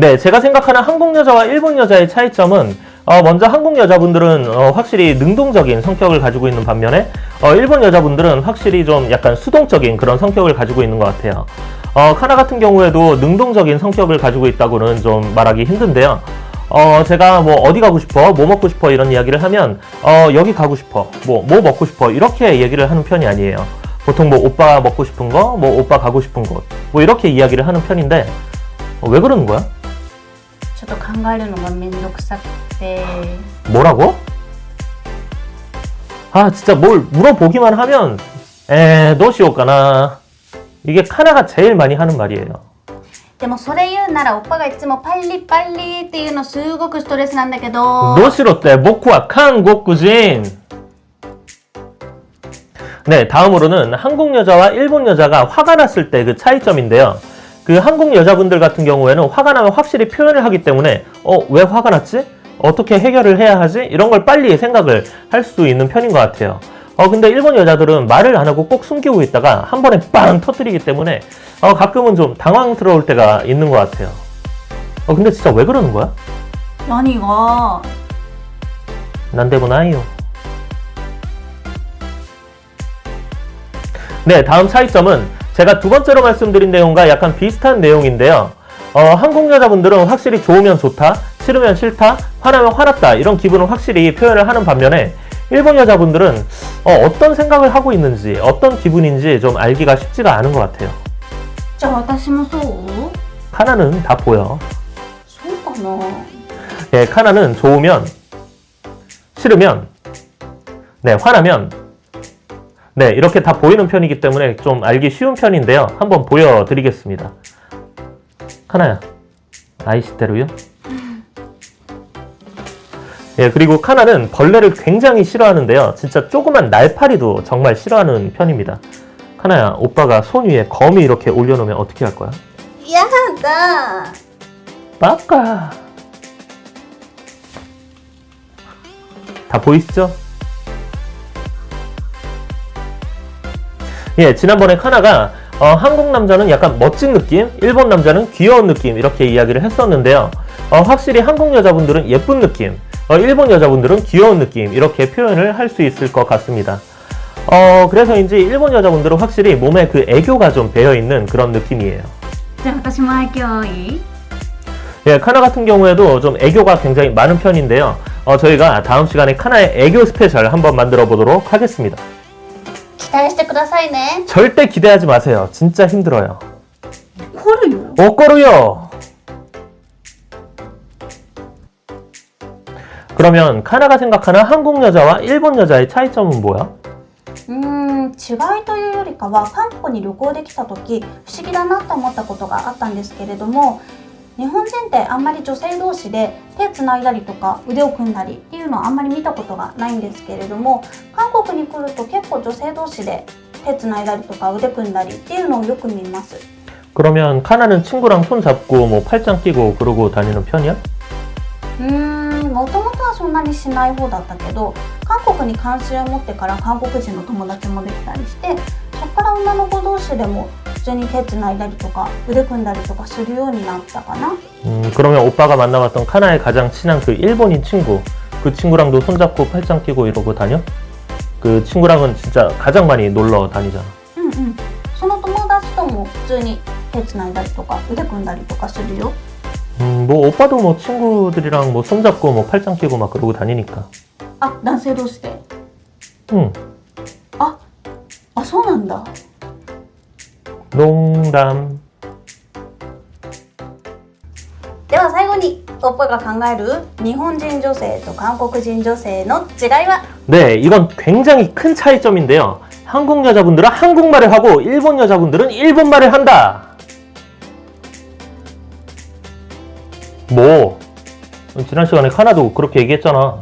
네, 제가 생각하는 한국 여자와 일본 여자의 차이점은 어, 먼저 한국 여자분들은 어, 확실히 능동적인 성격을 가지고 있는 반면에 어, 일본 여자분들은 확실히 좀 약간 수동적인 그런 성격을 가지고 있는 것 같아요. 어, 카나 같은 경우에도 능동적인 성격을 가지고 있다고는 좀 말하기 힘든데요. 어, 제가 뭐 어디 가고 싶어, 뭐 먹고 싶어 이런 이야기를 하면 어, 여기 가고 싶어, 뭐, 뭐 먹고 싶어 이렇게 얘기를 하는 편이 아니에요. 보통 뭐 오빠 먹고 싶은 거, 뭐 오빠 가고 싶은 곳, 뭐 이렇게 이야기를 하는 편인데 어, 왜 그러는 거야? ちょっと考えるのがめんどくさくて 뭐라고? 아 진짜 뭘 물어보기만 하면 에, 너 시올까나 이게 카나가 제일 많이 하는 말이에요. でもそれ言うならおっぱがいつもパリパリっていうのすごくストレスなんだけど 너 시로 때 목화 한국구진. 네, 다음으로는 한국 여자와 일본 여자가 화가 났을 때 그 차이점인데요. 그 한국 여자분들 같은 경우에는 화가 나면 확실히 표현을 하기 때문에 어, 왜 화가 났지? 어떻게 해결을 해야 하지? 이런 걸 빨리 생각을 할 수 있는 편인 것 같아요. 어, 근데 일본 여자들은 말을 안 하고 꼭 숨기고 있다가 한 번에 빵 터뜨리기 때문에 어, 가끔은 좀 당황스러울 때가 있는 것 같아요. 어, 근데 진짜 왜 그러는 거야? 何が 난데모나이요. 네, 다음 차이점은 제가 두 번째로 말씀드린 내용과 약간 비슷한 내용인데요. 어, 한국 여자분들은 확실히 좋으면 좋다, 싫으면 싫다, 화나면 화났다 이런 기분을 확실히 표현을 하는 반면에 일본 여자분들은 어, 떤 생각을 하고 있는지 어떤 기분인지 좀 알기가 쉽지가 않은 것 같아요. 저 카나는 다 보여. 소가나. 예, 카나는 좋으면 싫으면 네 화나면 네, 이렇게 다 보이는 편이기 때문에 좀 알기 쉬운 편인데요. 한번 보여드리겠습니다. 카나야, 아이시테루요? 예, 그리고 카나는 벌레를 굉장히 싫어하는데요. 진짜 조그만 날파리도 정말 싫어하는 편입니다. 카나야, 오빠가 손 위에 거미 이렇게 올려놓으면 어떻게 할 거야? やだ 빠까. 다 보이시죠? 예, 지난번에 카나가 어, 한국 남자는 약간 멋진 느낌, 일본 남자는 귀여운 느낌 이렇게 이야기를 했었는데요. 어, 확실히 한국 여자분들은 예쁜 느낌, 어, 일본 여자분들은 귀여운 느낌 이렇게 표현을 할 수 있을 것 같습니다. 어, 그래서인지 일본 여자분들은 확실히 몸에 그 애교가 좀 배어 있는 그런 느낌이에요. じゃあ私も愛嬌いい 예, 카나 같은 경우에도 좀 애교가 굉장히 많은 편인데요. 어, 저희가 다음 시간에 카나의 애교 스페셜 한번 만들어 보도록 하겠습니다. 期待してくださいね 절대 기대하지 마세요. 진짜 힘들어요. 怒るよ 옷걸어요. 그러면 카나가 생각하는 한국 여자와 일본 여자의 차이점은 뭐야? うーん違いというよりかは韓国に旅行できた時不思議だなと思ったことがあったんですけれども 日本人ってあんまり女性同士で手つないだりとか腕を組んだりっていうのはあんまり見たことがないんですけれども韓国に来ると結構女性同士で手つないだりとか腕組んだりっていうのをよく見ます 그러면 카나는 친구랑 손 잡고 뭐 팔짱 끼고 그러고 다니는 편이야? うーんもともとはそんなにしない方だったけど韓国に関心を持ってから韓国人の友達もできたりしてそこから女の子同士でも普 通に手つないだりとか腕組んだりとかするようになったかな 음, 그러면 오빠가 만나봤던 카나의 가장 친한 그 일본인 친구, 그 친구랑도 손잡고 팔짱 끼고 이러고 다녀? 그 친구랑은 진짜 가장 많이 놀러 다니잖아. うんうんその友達とも普通に手つないだりとか腕組んだりとかするよ 음, 뭐 오빠도 뭐 친구들이랑 뭐 손잡고 뭐 팔짱 끼고 막 그러고 다니니까. あ男性同士で 응, ああそうなんだ 농담. では最後におっぱが考える日本人女性と韓国人女性の違いは 네, 이건 굉장히 큰 차이점인데요. 한국 여자분들은 한국말을 하고 일본 여자분들은 일본말을 한다. 뭐 지난 시간에 카나도 그렇게 얘기했잖아.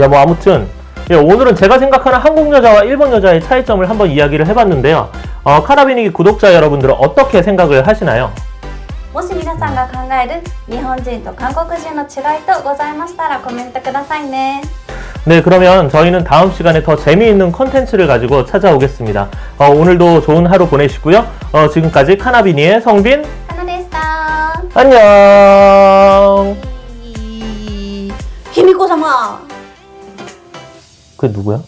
야, 뭐 아무튼 예, 오늘은 제가 생각하는 한국 여자와 일본 여자의 차이점을 한번 이야기를 해봤는데요. 어, 카라비니기 구독자 여러분들은 어떻게 생각을 하시나요? もし皆さんが考える日本人と韓国人の違いとございましたらコメントくださいね 네, 그러면 저희는 다음 시간에 더 재미있는 컨텐츠를 가지고 찾아오겠습니다. 어, 오늘도 좋은 하루 보내시고요. 어, 지금까지 카나비니의 성빈 かなでした 안녕. 卑弥呼様 그게 누구야?